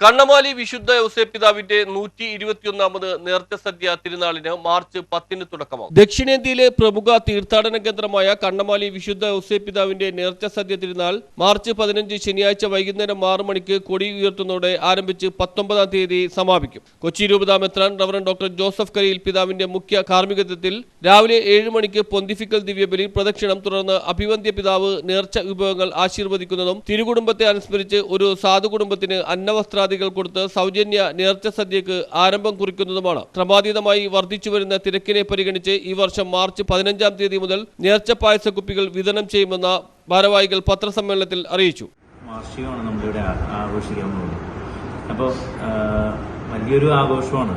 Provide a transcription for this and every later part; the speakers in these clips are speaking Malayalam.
Kannamaly വിശുദ്ധ ഔസേപ്പിതാവിന്റെ നൂറ്റി ഇരുപത്തിയൊന്നാമത് നേർച്ച സദ്യ തിരുനാളിന് മാർച്ച് പത്തിന് തുടക്കമാകും. ദക്ഷിണേന്ത്യയിലെ പ്രമുഖ തീർത്ഥാടന കേന്ദ്രമായ കണ്ണമാലി വിശുദ്ധ ഔസേപ്പിതാവിന്റെ നേർച്ച സദ്യ തിരുനാൾ മാർച്ച് പതിനഞ്ച് ശനിയാഴ്ച വൈകുന്നേരം ആറു മണിക്ക് കൊടി ഉയർത്തുന്നതോടെ ആരംഭിച്ച് പത്തൊമ്പതാം തീയതി സമാപിക്കും. കൊച്ചി രൂപതാ മെത്രാൻ റവറൻ ഡോക്ടർ ജോസഫ് കരിയിൽ പിതാവിന്റെ മുഖ്യ കാർമ്മികത്വത്തിൽ രാവിലെ ഏഴ് മണിക്ക് പൊന്തിഫിക്കൽ ദിവ്യബലി പ്രദക്ഷിണം തുടർന്ന് അഭിവന്ധ്യ പിതാവ് നേർച്ച വിഭവങ്ങൾ ആശീർവദിക്കുന്നതും തിരുകുടുംബത്തെ അനുസ്മരിച്ച് ഒരു സാധു കുടുംബത്തിന് അന്നവസ്ത്രാദികൾ കൊടുത്ത് സൗജന്യ നേർച്ച സദ്യക്ക് ആരംഭം കുറിക്കുന്നതുമാണ്. ക്രമാതീതമായി വർദ്ധിച്ചു വരുന്ന തിരക്കിനെ പരിഗണിച്ച് ഈ വർഷം മാർച്ച് പതിനഞ്ചാം തീയതി മുതൽ നേർച്ച പായസ കുപ്പികൾ വിതരണം ചെയ്യുമെന്ന ഭാരവാഹികൾ പത്രസമ്മേളനത്തിൽ അറിയിച്ചു. അപ്പോൾ വലിയൊരു ആഘോഷമാണ്.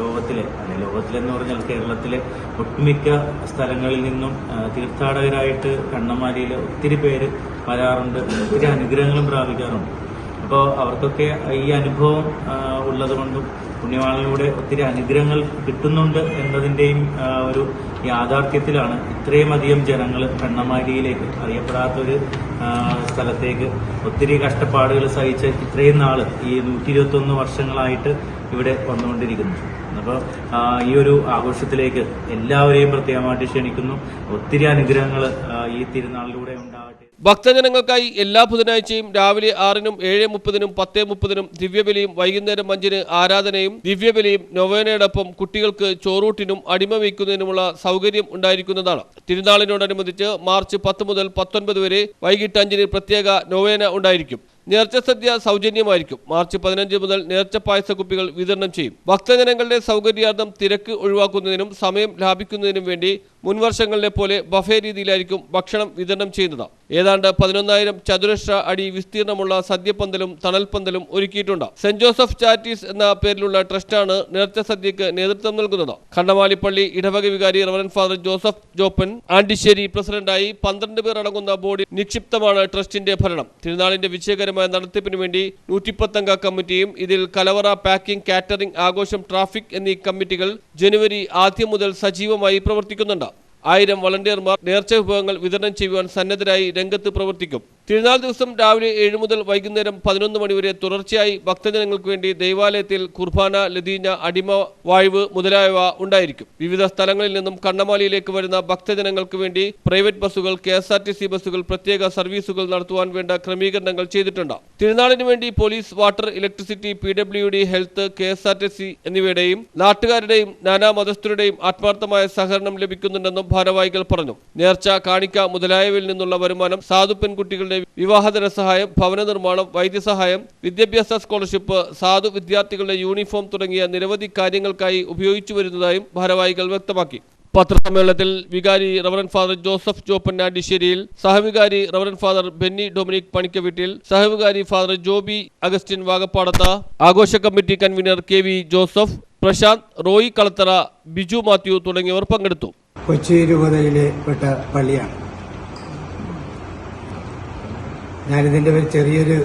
ലോകത്തിലെ അല്ലെ ലോകത്തിലെന്ന് പറഞ്ഞാൽ കേരളത്തിലെ ഒട്ടുമിക്ക സ്ഥലങ്ങളിൽ നിന്നും തീർത്ഥാടകരായിട്ട് കണ്ണമാലിയിൽ ഒത്തിരി പേര് വരാറുണ്ട്. ഒത്തിരി അനുഗ്രഹങ്ങളും പ്രാപിക്കാറുണ്ട്. അപ്പോൾ അവർക്കൊക്കെ ഈ അനുഭവം ഉള്ളതുകൊണ്ടും പുണ്യവാളിലൂടെ ഒത്തിരി അനുഗ്രഹങ്ങൾ കിട്ടുന്നുണ്ട് എന്നതിന്റെയും ഒരു യാഥാർത്ഥ്യത്തിലാണ് ഇത്രയും അധികം ജനങ്ങൾ കണ്ണമാരിയിലേക്ക് അറിയപ്പെടാത്തൊരു സ്ഥലത്തേക്ക് ഒത്തിരി കഷ്ടപ്പാടുകൾ സഹിച്ച് ഇത്രയും നാൾ ഈ നൂറ്റി ഇരുപത്തൊന്ന് വർഷങ്ങളായിട്ട് ഇവിടെ വന്നുകൊണ്ടിരിക്കുന്നു. അപ്പോൾ ഈ ഒരു ആഘോഷത്തിലേക്ക് എല്ലാവരെയും പ്രത്യേകമായിട്ട് ക്ഷണിക്കുന്നു. ഒത്തിരി അനുഗ്രഹങ്ങൾ ഈ തിരുനാളിലൂടെ ഉണ്ടാകട്ടെ ഭക്തജനങ്ങൾക്കായി എല്ലാ ബുധനാഴ്ചയും രാവിലെ ആറിനും ഏഴ് മുപ്പതിനും പത്ത് മുപ്പതിനും ദിവ്യബലിയും വൈകുന്നേരം അഞ്ചിന് ആരാധനയും ദിവ്യബലിയും നൊവേനയോടൊപ്പം കുട്ടികൾക്ക് ചോറൂട്ടിനും അടിമ വയ്ക്കുന്നതിനുമുള്ള സൗകര്യം ഉണ്ടായിരിക്കുന്നതാണ്. തിരുനാളിനോടനുബന്ധിച്ച് മാർച്ച് പത്ത് മുതൽ പത്തൊൻപത് വരെ വൈകിട്ട് അഞ്ചിന് പ്രത്യേക നൊവേന ഉണ്ടായിരിക്കും. നേർച്ച സദ്യ സൗജന്യമായിരിക്കും. മാർച്ച് പതിനഞ്ച് മുതൽ നേർച്ച പായസ കുപ്പികൾ വിതരണം ചെയ്യും. ഭക്തജനങ്ങളുടെ സൗകര്യാർത്ഥം തിരക്ക് ഒഴിവാക്കുന്നതിനും സമയം ലാഭിക്കുന്നതിനും വേണ്ടി മുൻവർഷങ്ങളിലെ പോലെ ബഫേ രീതിയിലായിരിക്കും ഭക്ഷണം വിതരണം ചെയ്യുന്നത്. ഏതാണ്ട് പതിനൊന്നായിരം ചതുരശ്ര അടി വിസ്തീർണമുള്ള സദ്യപ്പന്തലും തണൽപ്പന്തലും ഒരുക്കിയിട്ടുണ്ട്. സെന്റ് ജോസഫ് ചാരിറ്റീസ് എന്ന പേരിലുള്ള ട്രസ്റ്റാണ് നേർച്ച സദ്യക്ക് നേതൃത്വം നൽകുന്നത്. കണ്ണമാലിപ്പള്ളി ഇടവക വികാരി reverend father Joseph Joppan Andisseri പ്രസിഡന്റായി പന്ത്രണ്ട് പേർ അടങ്ങുന്ന ബോർഡിൽ നിക്ഷിപ്തമാണ് ട്രസ്റ്റിന്റെ ഭരണം. തിരുനാളിന്റെ വിജയകരമായ നടത്തിപ്പിന് വേണ്ടി നൂറ്റിപ്പത്തംഗ കമ്മിറ്റിയും ഇതിൽ കലവറ പാക്കിംഗ് കാറ്ററിംഗ് ആഘോഷം ട്രാഫിക് എന്നീ കമ്മിറ്റികൾ ജനുവരി ആദ്യം മുതൽ സജീവമായി പ്രവർത്തിക്കുന്നുണ്ട്. ആയിരം വളണ്ടിയർമാർ നേർച്ച വിഭവങ്ങൾ വിതരണം ചെയ്യുവാൻ സന്നദ്ധരായി രംഗത്ത് പ്രവർത്തിക്കും. തിരുനാൾ ദിവസം രാവിലെ ഏഴ് മുതൽ വൈകുന്നേരം പതിനൊന്ന് മണിവരെ തുടർച്ചയായി ഭക്തജനങ്ങൾക്ക് വേണ്ടി ദേവാലയത്തിൽ കുർബാന ലതീന അടിമ വാഴ്വ് മുതലായവ ഉണ്ടായിരിക്കും. വിവിധ സ്ഥലങ്ങളിൽ നിന്നും കണ്ണമാലിയിലേക്ക് വരുന്ന ഭക്തജനങ്ങൾക്ക് വേണ്ടി പ്രൈവറ്റ് ബസ്സുകൾ K S R T C ബസ്സുകൾ പ്രത്യേക സർവീസുകൾ നടത്തുവാൻ വേണ്ട ക്രമീകരണങ്ങൾ ചെയ്തിട്ടുണ്ട്. തിരുനാളിന് വേണ്ടി police water electricity P W D health K S R T C എന്നിവയുടെയും നാട്ടുകാരുടെയും നാനാ മതസ്ഥരുടെയും ആത്മാർത്ഥമായ സഹകരണം ലഭിക്കുന്നുണ്ടെന്നും ഭാരവാഹികൾ പറഞ്ഞു. നേർച്ച കാണിക്ക മുതലായവയിൽ നിന്നുള്ള വരുമാനം സാധു പെൺകുട്ടികളുടെ വിവാഹധന സഹായം ഭവന നിർമ്മാണം വൈദ്യസഹായം വിദ്യാഭ്യാസ സ്കോളർഷിപ്പ് സാധു വിദ്യാർത്ഥികളുടെ യൂണിഫോം തുടങ്ങിയ നിരവധി കാര്യങ്ങൾക്കായി ഉപയോഗിച്ചു വരുന്നതായും ഭാരവാഹികൾ വ്യക്തമാക്കി. പത്രസമ്മേളനത്തിൽ വികാരി റവറൻ ഫാദർ ജോസഫ് ജോപ്പൻ ആഡിശ്ശേരിയിൽ സഹവികാരി reverend father Benny Dominic Panikkaveettil സഹവികാരി father Joby Augustine Vagappadath ആഘോഷ committee convener K V Joseph Prashanth Roy Kalathara Biju Mathew തുടങ്ങിയവർ പങ്കെടുത്തു. കൊച്ചി രൂപതയിലെ പെട്ട പള്ളിയാണ്. ഞാനിതിന്റെ ഒരു ചെറിയൊരു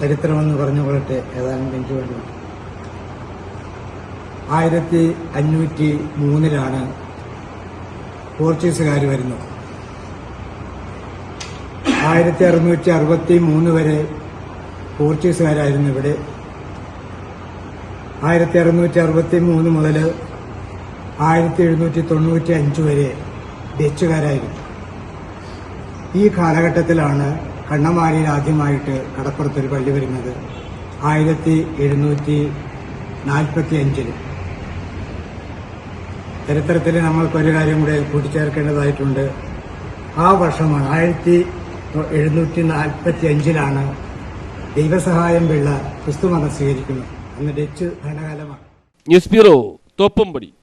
ചരിത്രമെന്ന് പറഞ്ഞു കൊള്ളട്ടെ ഏതാനും എനിക്ക് വേണ്ടി. ആയിരത്തി അഞ്ഞൂറ്റി മൂന്നിലാണ് പോർച്ചുഗീസുകാർ വരുന്നത്. ആയിരത്തി അറുന്നൂറ്റി അറുപത്തി മൂന്ന് വരെ പോർച്ചുഗീസുകാരായിരുന്നു ഇവിടെ. ആയിരത്തി അറുന്നൂറ്റി അറുപത്തി മൂന്ന് മുതൽ ആയിരത്തി എഴുന്നൂറ്റി തൊണ്ണൂറ്റി അഞ്ച് വരെ ഡച്ചുകാരായിരുന്നു. ഈ കാലഘട്ടത്തിലാണ് കണ്ണമാലിയിൽ ആദ്യമായിട്ട് കടപ്പുറത്തൊരു പള്ളി വരുന്നത് ആയിരത്തി എഴുന്നൂറ്റി നാൽപ്പത്തി അഞ്ചിൽ ചരിത്രത്തിൽ നമ്മൾക്കൊരു കാര്യം കൂടെ കൂട്ടിച്ചേർക്കേണ്ടതായിട്ടുണ്ട്. ആ വർഷമാണ് ആയിരത്തി എഴുന്നൂറ്റി നാൽപ്പത്തി അഞ്ചിലാണ് ദൈവസഹായം പിള്ള ക്രിസ്തുമതം സ്വീകരിക്കുന്നത്. അന്ന് ഡച്ച് ഭരണകാലമാണ്. News bureau Thoppumpady